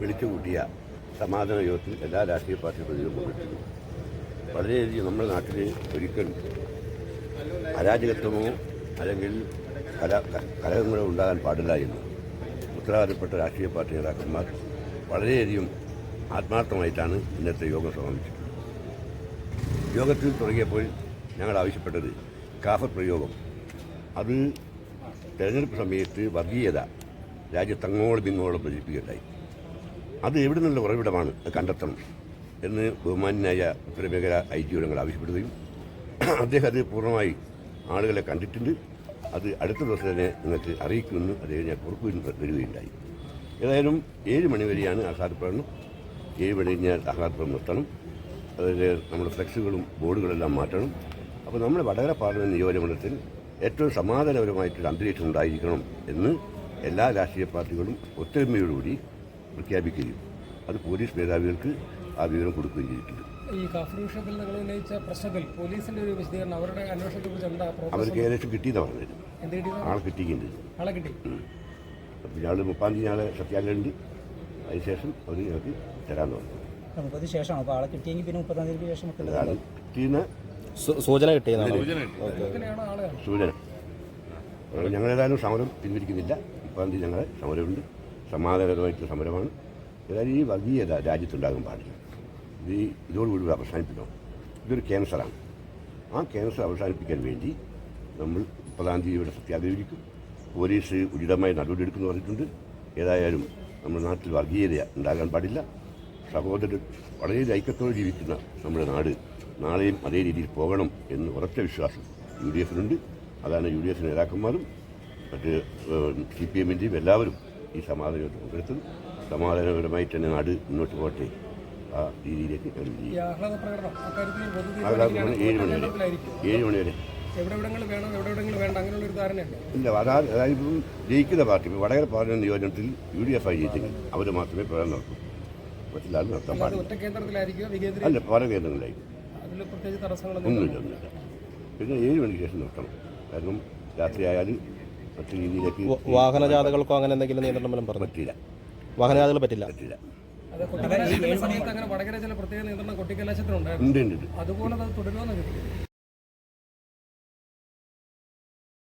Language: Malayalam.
വിളിച്ചു കൂട്ടിയ സമാധാന യോഗത്തിൽ എല്ലാ രാഷ്ട്രീയ പാർട്ടി പ്രതികളും പങ്കെടുത്തിരുന്നു വളരെയധികം നമ്മുടെ നാട്ടിൽ ഒരിക്കലും അരാജകത്വമോ അല്ലെങ്കിൽ കല കലഹങ്ങളോ ഉണ്ടാകാൻ പാടില്ല എന്ന് ഉത്തരവാദിത്തപ്പെട്ട രാഷ്ട്രീയ പാർട്ടി നേതാക്കന്മാർ വളരെയധികം ആത്മാർത്ഥമായിട്ടാണ് ഇന്നത്തെ യോഗം സമാപിച്ചത് യോഗത്തിൽ തുടങ്ങിയപ്പോൾ ഞങ്ങൾ ആവശ്യപ്പെട്ടത് കാഫർ പ്രയോഗം. അത് തെരഞ്ഞെടുപ്പ് സമയത്ത് വർഗീയത രാജ്യത്തങ്ങോളം ഇങ്ങോളം പ്രചരിപ്പിക്കുകയുണ്ടായി. അത് എവിടെ നിന്നുള്ള ഉറവിടമാണ് കണ്ടെത്തണം എന്ന് ബഹുമാനായ ഉത്തരമേഖല ഐ ജി ഞങ്ങൾ ആവശ്യപ്പെടുകയും അദ്ദേഹം അത് പൂർണമായി ആളുകളെ കണ്ടിട്ടുണ്ട്. അത് അടുത്ത ദിവസം തന്നെ നിങ്ങൾക്ക് അറിയിക്കുമെന്ന് അദ്ദേഹം ഞാൻ ഉറപ്പ് വരികയുണ്ടായി. ഏതായാലും ഏഴ് മണി വരെയാണ് ആഹ്ലാദ പ്രകടനം. ഏഴ് മണി കഴിഞ്ഞാൽ ആഹ്ലാദ പ്രകടനം നിർത്തണം. അതിൽ നമ്മുടെ ഫ്ലെക്സുകളും ബോർഡുകളെല്ലാം മാറ്റണം. അപ്പോൾ നമ്മുടെ വടകര പാർലമെന്റ് നിയോജകമണ്ഡലത്തിൽ ഏറ്റവും സമാധാനപരമായിട്ടൊരു അന്തരീക്ഷം ഉണ്ടായിരിക്കണം എന്ന് എല്ലാ രാഷ്ട്രീയ പാർട്ടികളും ഒത്തൊരുമയോടുകൂടി പ്രഖ്യാപിക്കുകയും അത് പോലീസ് മേധാവികൾക്ക് ആ വിവരം കൊടുക്കുകയും ചെയ്തിട്ടുണ്ട്. ഈ കാഫർ വിഷയത്തിൽ നിങ്ങൾ ഉന്നയിച്ച പ്രശ്നത്തിൽ പോലീസിന്റെ ഒരു വിശദീകരണം അവരുടെ അന്വേഷണത്തെ കുറിച്ച് എന്താ അവർക്ക് ഏകദേശം കിട്ടിയെന്ന് പറഞ്ഞത്. ആളെ കിട്ടിയിട്ടുണ്ട്. ആളെ കിട്ടി? അപ്പോൾ ഞങ്ങൾ മുപ്പാം തീയതി ഞങ്ങളെ സത്യാഗ്രഹമുണ്ട്. അതിനുശേഷം അവർ ഞങ്ങൾക്ക് തരാമെന്ന് പറഞ്ഞു. മുപ്പത് ശേഷമാണ്. അപ്പോൾ ആളെ കിട്ടിയെങ്കിൽ പിന്നെ മുപ്പതാം തീയതിക്ക് ശേഷം വെക്കേണ്ടത് കിട്ടിയെന്ന് സൂചന കിട്ടിയതാണ് സൂചന ഞങ്ങളേതായാലും സമരം പിൻവലിക്കുന്നില്ല. മുപ്പാം തീയതി ഞങ്ങളെ സമരമുണ്ട്. സമാധാനപരമായിട്ടുള്ള സമരമാണ്. ഏതായാലും ഈ വർഗീയത രാജ്യത്തുണ്ടാകാൻ പാടില്ല. ഇത് ഇതോടുകൂടി അവസാനിപ്പിക്കണം ഇതൊരു ക്യാൻസറാണ്. ആ ക്യാൻസർ അവസാനിപ്പിക്കാൻ വേണ്ടി നമ്മൾ മുപ്പതാം തീയതി ഇവിടെ സത്യാഗ്രഹിക്കും. പോലീസ് ഉചിതമായ നടപടിയെടുക്കുമെന്ന് പറഞ്ഞിട്ടുണ്ട്. ഏതായാലും നമ്മുടെ നാട്ടിൽ വർഗീയത ഉണ്ടാകാൻ പാടില്ല. സഹോദരൻ വളരെ ഐക്യത്തോടെ ജീവിക്കുന്ന നമ്മുടെ നാട് നാളെയും അതേ രീതിയിൽ പോകണം എന്ന് ഉറച്ച വിശ്വാസം യു ഡി എഫിനുണ്ട്. അതാണ് യു ഡി എഫ് നേതാക്കന്മാരും മറ്റ് സി പി എമ്മിന്റെയും എല്ലാവരും ഈ സമാധാനത്തിൽ പങ്കെടുത്തത് സമാധാനപരമായിട്ട് തന്നെ നാട് മുന്നോട്ട് പോകട്ടെ ആ രീതിയിലേക്ക് ഏഴ് മണി വരെ. ഏഴ് മണി വരെ. ഇല്ല അതാ അതായത് ഇപ്പം ജയിക്കുന്ന പാർട്ടി വടകര പാർലമെന്റ് നിയോജനത്തിൽ യു ഡി എഫ് ആയി ജയിച്ചെങ്കിൽ അവർ മാത്രമേ പ്രകടനം നടത്തൂ മറ്റെല്ലാവരും നടത്താൻ പാടില്ല. അല്ല പല കേന്ദ്രങ്ങളിലായിരിക്കും. ഒന്നുമില്ല ഒന്നുമില്ല. പിന്നെ ഏഴ് മണിക്ക് ശേഷം നിർത്തണം. കാരണം രാത്രിയായാൽ മറ്റു രീതിയിലേക്ക് വാഹനജാഥകൾക്കോ അങ്ങനെ എന്തെങ്കിലും നിയന്ത്രണം വല്ലതും പറഞ്ഞു? പറ്റില്ല വാഹനജാഥകൾ പറ്റില്ല? പറ്റില്ല സമയത്ത് അങ്ങനെ വടകര ചില പ്രത്യേക നിയന്ത്രണം കൊട്ടിക്കലാശത്തിനുണ്ടായിരുന്നു ഉണ്ട് ഉണ്ട് ഉണ്ട്. അതുപോലെ അത് തുടരുമെന്ന്